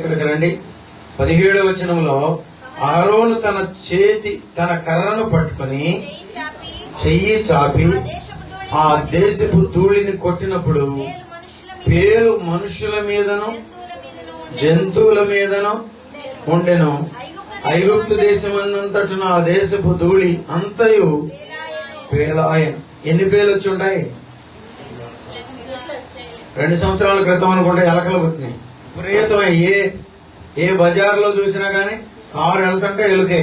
ఇక్కడికి రండి. పదిహేడవ వచనంలో ఆరోను తన చేతి తన కర్రను పట్టుకొని చెయ్యి చాపి ఆ దేశపు ధూళిని కొట్టినప్పుడు పేలు మనుషుల మీదను జంతువుల మీదను ఉండెను. ఐగుప్తు ఐగుప్తు ఆ దేశపు ధూళి అంతయు పేలాయన్. ఎన్ని పేలు వచ్చి ఉంటాయి? రెండు సంవత్సరాల క్రితం అనుకుంటే ఎలకలు పుట్టినాయి. విపరీతమై ఏ ఏ బజార్లో చూసినా కానీ కారు వెళ్తుంటే ఎలుకే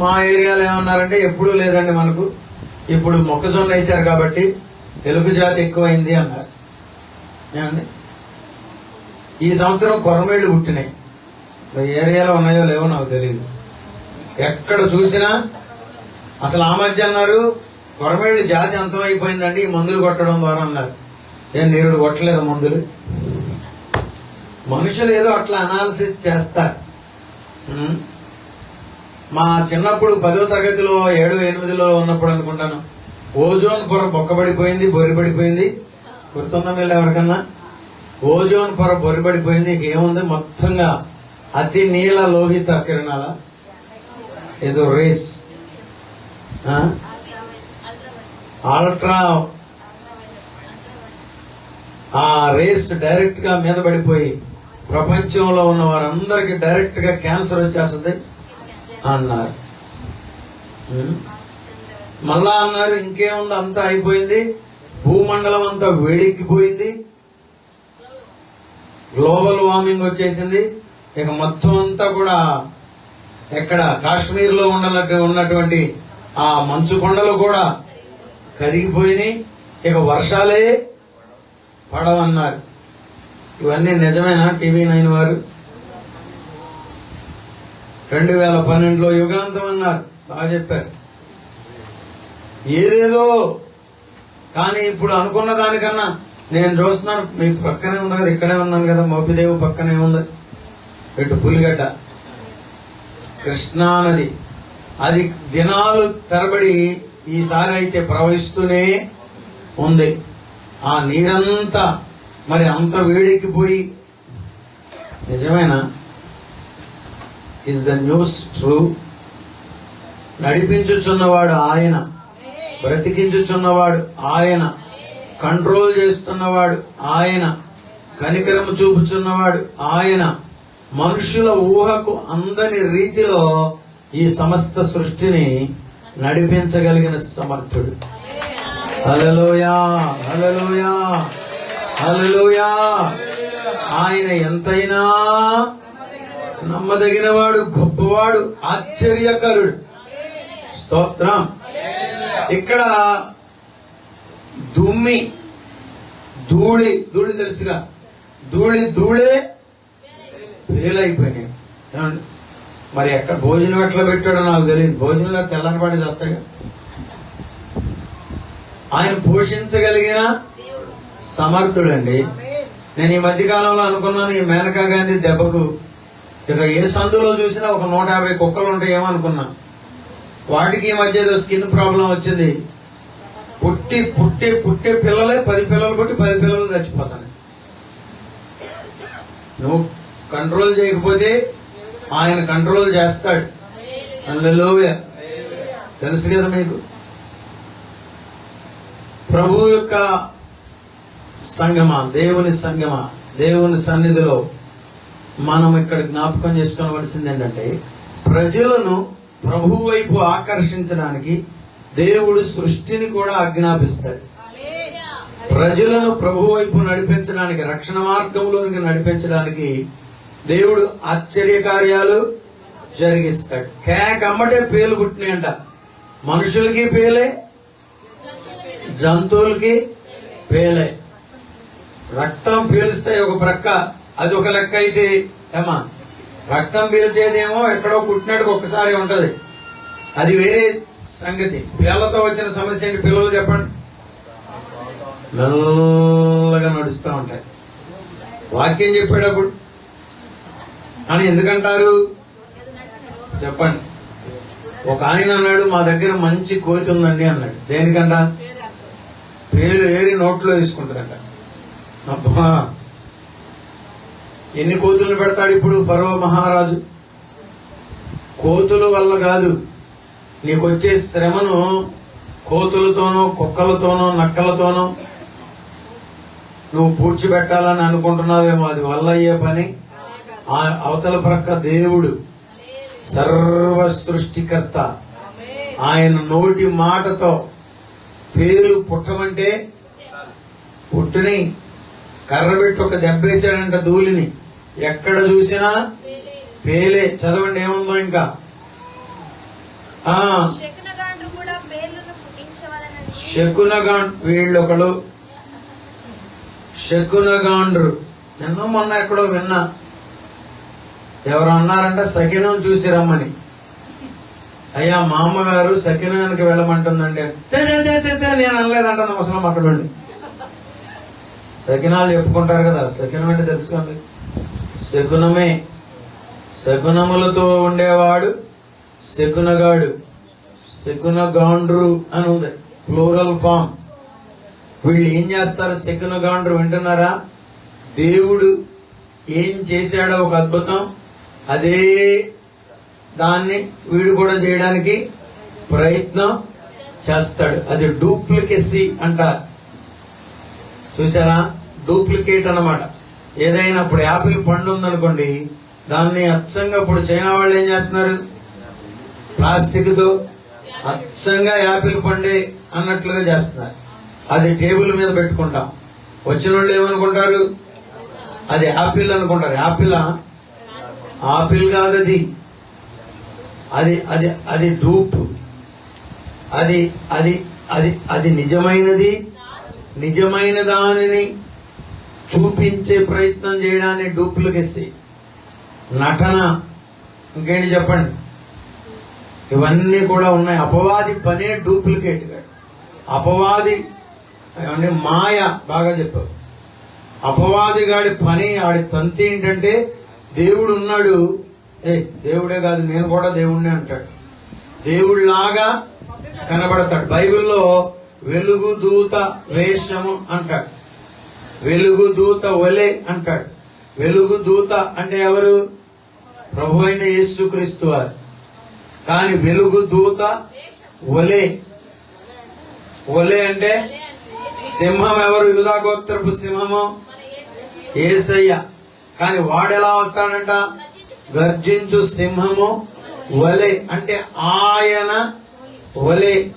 మా ఏరియాలో ఏమన్నారంటే ఎప్పుడూ లేదండి మనకు. ఇప్పుడు మొక్కజొన్న వేశారు కాబట్టి ఎలుగు జాతి ఎక్కువైంది అన్నారు. ఏమండి? ఈ సంవత్సరం కొరమేళ్ళు పుట్టినాయి. ఏరియాలో ఉన్నాయో లేవో నాకు తెలియదు ఎక్కడ చూసినా అసలు ఆ మధ్య అన్నారు కొరమేళ్ళు జాతి అంతమైపోయిందండి ఈ మందులు కొట్టడం ద్వారా అన్నారు. ఏం నీరుడు కొట్టలేదు మందులు? మనుషులు ఏదో అట్లా అనాలిసిస్ చేస్తారు. మా చిన్నప్పుడు పదో తరగతిలో ఏడు ఎనిమిదిలో ఉన్నప్పుడు అనుకుంటాను. ఓజోన్ పొర బొక్కబడిపోయింది బొరిపడిపోయింది గుర్తుందా మీరు ఎవరికన్నా? ఓజోన్ పొర బొరిపడిపోయింది ఏముంది మొత్తంగా అతి నీల లోహిత కిరణాల. ఏదో రేస్ అల్ట్రా ఆ రేస్ డైరెక్ట్గా మీద పడిపోయి ప్రపంచంలో ఉన్న వారందరికీ డైరెక్ట్గా క్యాన్సర్ వచ్చేస్తుంది అన్నారు. మళ్ళా అన్నారు ఇంకేముంది? అంతా అయిపోయింది. భూమండలం అంతా వేడెక్కిపోయింది. గ్లోబల్ వార్మింగ్ వచ్చేసింది. ఇక మొత్తం అంతా కూడా ఎక్కడ? కాశ్మీర్లో ఉన్నటువంటి ఆ మంచు కొండలు కూడా కరిగిపోయినాయి. ఇక వర్షాలే పడవన్నారు. ఇవన్నీ నిజమేనా టీవీ నైన్ వారు? రెండు వేల పన్నెండులో యుగాంతం అన్నారు. బాగా చెప్పారు. ఏదేదో కానీ ఇప్పుడు అనుకున్న దానికన్నా నేను చూస్తున్నాను. మీకు పక్కనే ఉంది కదా ఇక్కడే ఉన్నాను కదా మోపిదేవి పక్కనే ఉంది. ఇటు పులిగడ్డ. కృష్ణానది. అది దినాలు తరబడి ఈసారి అయితే ప్రవహిస్తూనే ఉంది. ఆ నీరంతా మరి అంత వేడెక్కిపోయి నిజమేనా? ఇస్ ద న్యూస్ ట్రూ నడిపించుచున్నవాడు ఆయన. బ్రతికించుచున్నవాడు ఆయన. కంట్రోల్ చేస్తున్నవాడు ఆయన. కనికరము చూపుచున్నవాడు ఆయన. మనుషుల ఊహకు అందని రీతిలో ఈ సమస్త సృష్టిని నడిపించగలిగిన సమర్థుడు. హలలోయా హలలోయా హలోయా ఆయన ఎంతైనా నమ్మదగినవాడు గొప్పవాడు ఆశ్చర్యకరుడు. స్తోత్రం. ఇక్కడ దుమ్మి ధూళి ధూళి తెలుసుగా. ధూళి ధూళే ఫెయిలైపోయినాయి మరి ఎక్కడ భోజనం ఎట్లా పెట్టాడో నాకు తెలియదు. భోజనంలో తెల్లనిపడి వస్తాయి ఆయన పోషించగలిగిన సమర్థుడండి. నేను ఈ మధ్య కాలంలో అనుకున్నాను ఈ మేనకా గాంధీ దెబ్బకు. ఇక ఏ సందులో చూసినా ఒక నూట యాభై కుక్కలు ఉంటాయేమో అనుకున్నా వాటికి ఈ మధ్య ఏదో స్కిన్ ప్రాబ్లం వచ్చింది. పుట్టి పుట్టి పుట్టి పిల్లలే పది పిల్లలు పుట్టి పది పిల్లలు చచ్చిపోతాయి నువ్వు కంట్రోల్ చేయకపోతే ఆయన కంట్రోల్ చేస్తాడు. హల్లెలూయా. తెలుసు కదా మీకు? ప్రభు యొక్క సంగమా దేవుని సంగమా దేవుని సన్నిధిలో మనం ఇక్కడ జ్ఞాపకం చేసుకోవలసింది ఏంటంటే ప్రజలను ప్రభు వైపు ఆకర్షించడానికి దేవుడు సృష్టిని కూడా ఆజ్ఞాపిస్తాడు. ప్రజలను ప్రభు వైపు నడిపించడానికి రక్షణ మార్గంలోనికి నడిపించడానికి దేవుడు ఆశ్చర్య కార్యాలు జరిగిస్తాడు. కేకమ్మటే పేలు పుట్టినాయంట. మనుషులకి పేలే జంతువులకి పేలే. రక్తం పీలుస్తే ఒక ప్రక్క అది ఒక లెక్క అయితే ఏమా? రక్తం పీల్చేదేమో ఎక్కడో పుట్టినట్టు ఒక్కసారి ఉంటది. అది వేరే సంగతి. పిల్లలతో వచ్చిన సమస్య ఏంటి? పిల్లలు చెప్పండి. మెల్లగా నడుస్తూ ఉంటాయి. వాక్యం చెప్పేటప్పుడు. అని ఎందుకంటారు? చెప్పండి. ఒక ఆయన అన్నాడు మా దగ్గర మంచి కోతి ఉందండి అన్నాడు. దేనికంట? పేరు ఏరి నోట్లో వేసుకుంటుందంట అబ్బా! ఎన్ని కోతులు పెడతాడు ఇప్పుడు పర్వ మహారాజు? కోతుల వల్ల కాదు. నీకు వచ్చే శ్రమను కోతులతోనో కుక్కలతోనో నక్కలతోనో నువ్వు పూడ్చిపెట్టాలని అనుకుంటున్నావేమో. అది వల్ల అయ్యే పని? ఆ అవతల ప్రక్క దేవుడు సర్వ సృష్టికర్త ఆయన నోటి మాటతో పేరు పుట్టమంటే పుట్టుని కర్ర పెట్టి ఒక దెబ్బేశాడంట ధూళిని. ఎక్కడ చూసినా పేలే. చదవండి ఏముందో ఇంకా? ఆ. శకునగాండ్రు కూడా పేర్లను పుట్టించవలనని శకునగా వీళ్ళొకడు శకునగాండ్రు. నిన్న మొన్న ఎక్కడో విన్నా. ఎవరు అన్నారంట సకినం చూసి రమ్మని. అయ్యా మా అమ్మగారు సకినానికి వెళ్ళమంటుందండి. "ఛే, ఛే, ఛే, ఛే, ఛే, నేను అనలేదంట అవసరం అక్కడ సకినాలు చెప్పుకుంటారు కదా. సకినం అంటే తెలుసుకోండి. శకునమే శకునములతో ఉండేవాడు శకునగాడు. శకునగాండ్రు అని ఉంది. ప్లూరల్ ఫామ్ వీళ్ళు ఏం చేస్తారు? శకునగాండ్రు వింటున్నారా? దేవుడు ఏం చేశాడో ఒక అద్భుతం. అదే దాన్ని వీడు కూడా చేయడానికి ప్రయత్నం చేస్తాడు. అది డూప్లికెసీ అంటారు. చూసారా డూప్లికేట్ అన్నమాట. ఏదైనా ఇప్పుడు యాపిల్ పండు ఉందనుకోండి దాన్ని అచ్చంగా ఇప్పుడు చైనా వాళ్ళు ఏం చేస్తున్నారు? ప్లాస్టిక్తో అచ్చంగా యాపిల్ పండే అన్నట్లుగా చేస్తున్నారు. అది టేబుల్ మీద పెట్టుకుంటాం. వచ్చిన వాళ్ళు ఏమనుకుంటారు? అది యాపిల్ అనుకుంటారు. యాపిల్? ఆపిల్ కాదు అది. అది అది అది డూప్. అది అది అది అది నిజమైనది నిజమైన దానిని చూపించే ప్రయత్నం చేయడాన్ని డూప్లికేసి. నటన ఇంకేంటి చెప్పండి? ఇవన్నీ కూడా ఉన్నాయి. అపవాది పనే డూప్లికేట్గా అపవాది అంటే మాయ బాగా చెప్పావు. అపవాది గాడి పని ఆడి తంతి ఏంటంటే దేవుడు ఉన్నాడు. ఏ దేవుడే కాదు నేను కూడా దేవుణ్ణి అంటాడు. దేవుడిలాగా కనబడతాడు. బైబిల్లో వెలుగు దూత వేషము అంటాడు. వెలుగు దూత ఒలే అంటాడు. వెలుగు దూత అంటే ఎవరు? ప్రభు అయిన యేసుక్రీస్తు వారు. కానీ వెలుగు దూత ఒలే ఒలే అంటే సింహం ఎవరు? యుధాగోత్రపు సింహము. ఏసయ్య. కానీ వాడెలా వస్తాడంట? గర్జించు సింహము వలె. అంటే ఆయన ఒలే